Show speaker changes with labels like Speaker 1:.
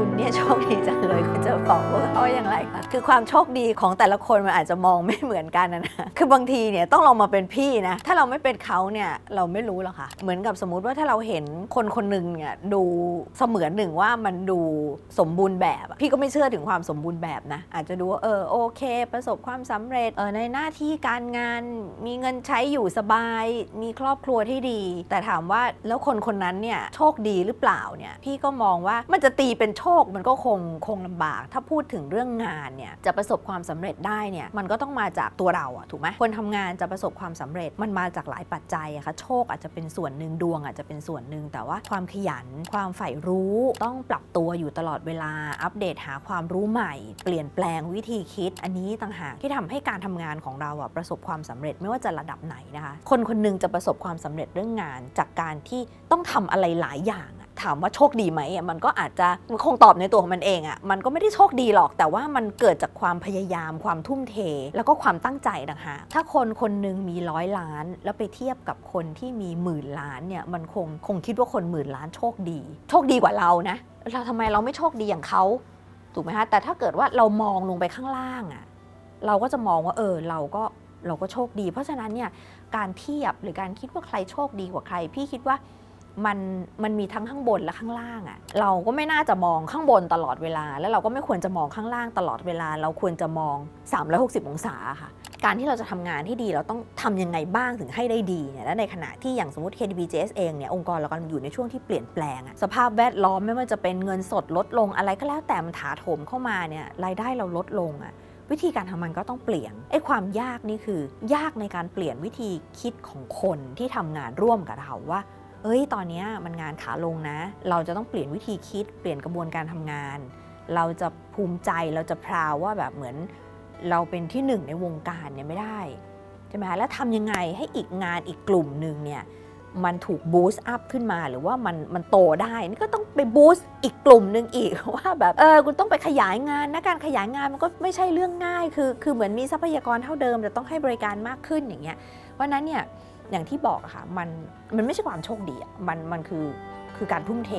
Speaker 1: คุณเนี่ยโชคดีจังเลยคุณจะบอกพวกเขาอย่างไรคะคือความโชคดีของแต่ละคนมันอาจจะมองไม่เหมือนกันนะ คือบางทีเนี่ยต้องลองมาเป็นพี่นะ ถ้าเราไม่เป็นเขาเนี่ยเราไม่รู้หรอกค่ะ เหมือนกับสมมุติว่าถ้าเราเห็นคนคนหนึ่งเนี่ยดูเสมือนหนึ่งว่ามันดูสมบูรณ์แบบ พี่ก็ไม่เชื่อถึงความสมบูรณ์แบบนะ อาจจะดูว่าเออโอเค ประสบความสำเร็จเออในหน้าที่การงานมีเงินใช้อยู่สบาย มีครอบครัวที่ดี แต่ถามว่าแล้วคนคนนั้นเนี่ยโชคดีหรือเปล่าเนี่ยพี่ก็มองว่ามันจะตีเป็นโชคมันก็คงคงลำบาก ถ้าพูดถึงเรื่องงานเนี่ยจะประสบความสำเร็จได้เนี่ยมันก็ต้องมาจากตัวเราอะถูกไหมคนทำงานจะประสบความสำเร็จมันมาจากหลายปัจจัยอะค่ะโชคอาจจะเป็นส่วนหนึ่งดวงอาจจะเป็นส่วนหนึ่งแต่ว่าความขยัน ความใฝ่รู้ต้องปรับตัวอยู่ตลอดเวลาอัปเดตหาความรู้ใหม่ เปลี่ยนแปลงวิธีคิด อันนี้ต่างหากที่ทำให้การทำงานของเราอะประสบความสำเร็จไม่ว่าจะระดับไหนนะคะ คนคนหนึงจะประสบความสำเร็จเรื่องงานจากการที่ต้องทำอะไรหลายอย่างอะ ถามว่าโชคดีไหมอะมันก็อาจจะมันคงตอบในตัวของมันเองอะมันก็ไม่ได้โชคดีหรอก แต่ว่ามันเกิดจากความพยายามความทุ่มเท แล้วก็ความตั้งใจต่างหากถ้าคนคนหนึ่งมีร้อยล้าน แล้วไปเทียบกับคนที่มีหมื่นล้านเนี่ยมันคงคงคิดว่าคนหมื่นล้านโชคดี โชคดีกว่าเรานะเราทำไมเราไม่โชคดีอย่างเขาถูกไหมคะแต่ถ้าเกิดว่าเรามองลงไปข้างล่างอะเราก็จะมองว่าเออเราก็เราก็โชคดี เพราะฉะนั้นเนี่ยการเทียบหรือการคิดว่าใครโชคดีกว่าใคร พี่คิดว่า มันมันมีทั้งข้างบนและข้างล่างอะ่ะเราก็ไม่น่าจะมองข้างบนตลอดเวลา แล้วเราก็ไม่ควรจะมองข้างล่างตลอดเวลา เราควรจะมอง 360 องศาค่ะ การที่เราจะทำงานที่ดีเราต้องทำยังไงบ้างถึงให้ได้ดีเนี่ยและในขณะที่อย่างสมมติ KDBJS เองเนี่ยองค์กรเรากำลังอยู่ในช่วงที่เปลี่ยนแปลงอะสภาพแวดล้อมไม่ว่าจะเป็นเงินสดลดลงอะไรก็แล้วแต่มันถาโถมเข้ามาเนี่ยรายได้เราลดลงอะวิธีการทำมันก็ต้องเปลี่ยนไอ้ความยากนี่คือ ยากในการเปลี่ยนวิธีคิดของคนที่ทำงานร่วมกับเราว่า เอ้ย ตอนนี้มันงานขาลงนะ เราจะต้องเปลี่ยนวิธีคิด เปลี่ยนกระบวนการทำงาน เราจะภูมิใจ เราจะพราวว่าแบบเหมือนเราเป็นที่หนึ่งในวงการเนี่ยไม่ได้ใช่ไหมคะแล้วทำยังไงให้อีกงานอีกกลุ่มหนึ่งเนี่ยมันถูกบูสต์อัพขึ้นมาหรือว่ามันมันโตได้ นี่ก็ต้องไปบูสต์อีกกลุ่มหนึ่งอีกว่าแบบเออคุณต้องไปขยายงานนะการขยายงานมันก็ไม่ใช่เรื่องง่าย คือคือเหมือนมีทรัพยากรเท่าเดิม แต่ต้องให้บริการมากขึ้นอย่างเงี้ยเพราะนั้นเนี่ย อย่างที่บอกอะค่ะมันมันไม่ใช่ความโชคดีมันมันคือคือการทุ่มเท